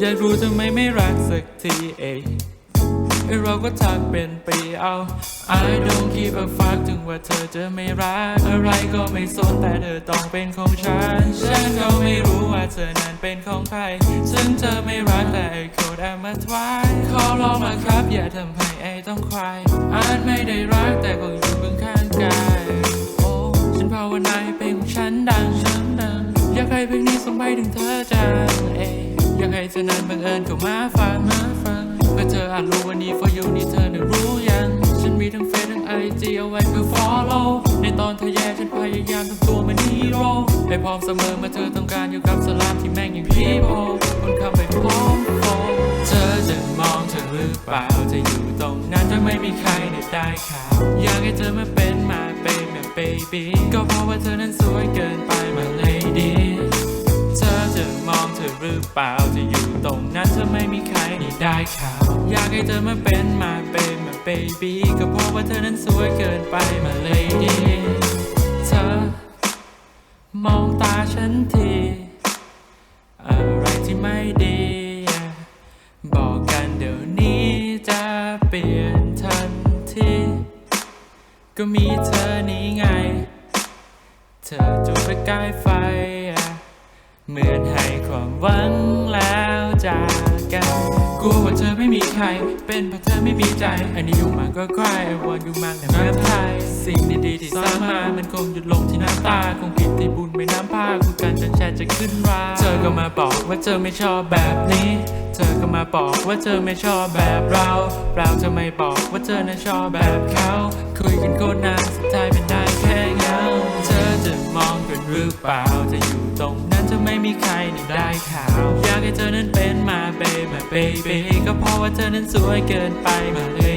อยากรู้ทำไมไม่รักสักทีเอยไอเราก็ทักเป็นปีเอา I don't give a fuck ถึงว่าเธอจะไม่รัก อะไรก็ไม่สนแต่เธอต้องเป็นของฉัน ฉันก็ไม่รู้ว่าเธอนั้นเป็นของใคร ซึ่งเธอไม่รักแต่ไอโคตรแอบมาทวายขอร้องมาครับอย่าทำให้ไอต้องคลายอาจไม่ได้รักแต่คงอยู่ข้างกายโอ้ฉันภาวนาให้เพลงของฉันดังฉันดังอยากให้เพลงนี้ส่งไปถึงเธอจังเอ ยอยากให้เธอนั้นบังเอิญเข้ามาฟังมาฟังเพื่อเธออาจรู้วันนี้ for you นี่เธอน่ะรู้ยัง ฉันมีทั้งเฟซทั้งไอจีเอาไว้เพื่อ follow ในตอนเธอแย่ฉันพยายามทำตัวเป็นฮีโร่ให้พร้อมเสมอเมื่อเธอต้องการอยู่กับสลามที่แม่งอย่างพี่โพคนขับไปพร้อมโฟเธอจะมองเธอหรือเปล่าจะอยู่ตรงนั้นถ้าไม่มีใครได้ได้ข่าวอยากให้เธอมาเป็นมาเป็นแบบเบบี้ก็เพราะว่าเธอนั้นสวยเกินไปมาเเปล่าจะอยู่ตรงนั้นถ้าไม่มีใครได้ได้ข่าวอยากให้เธอมาเป็นมาเป็นแบบเบบี้ก็เพราะว่าเธอนั้นสวยเกินไปมาเลยดีเธอ มองตาฉันทีอะไรที่ไม่ดี บอกกันเดี๋ยวนี้จะเปลี่ยนทันทีก็มีเธอนี้ไง เธอจุดประกายไฟ เหมือนให้ความหวัง เธอไม่มีใคร เป็นเพราะเธอไม่มีใจ อันนี้อยู่มาก็ใครวันอยู่มากแต่ไม่ไทยสิ่งดีๆที่สร้างมามันคงหยุดลงที่น้ำตา คงผิดที่บุญไม่น้ำผ้าคุยกันจนแชร์จะขึ้นราเธอก็มาบอกว่าเธอไม่ชอบแบบนี้ เธอก็มาบอกว่าเธอไม่ชอบแบบเรา เราเธอไม่บอกว่าเธอน่ะชอบแบบเขา คุยกันโคตรนานสุดท้ายเป็นได้แค่เงา เธอจะมองกันหรือเปล่าจะอยู่ตรงนั้น ไม่มีใครได้ข่าว อยากให้เธอนั้นเป็นมาเบมาเบบีก็เพราะว่าเธอนั้นสวยเกินไปมาเลย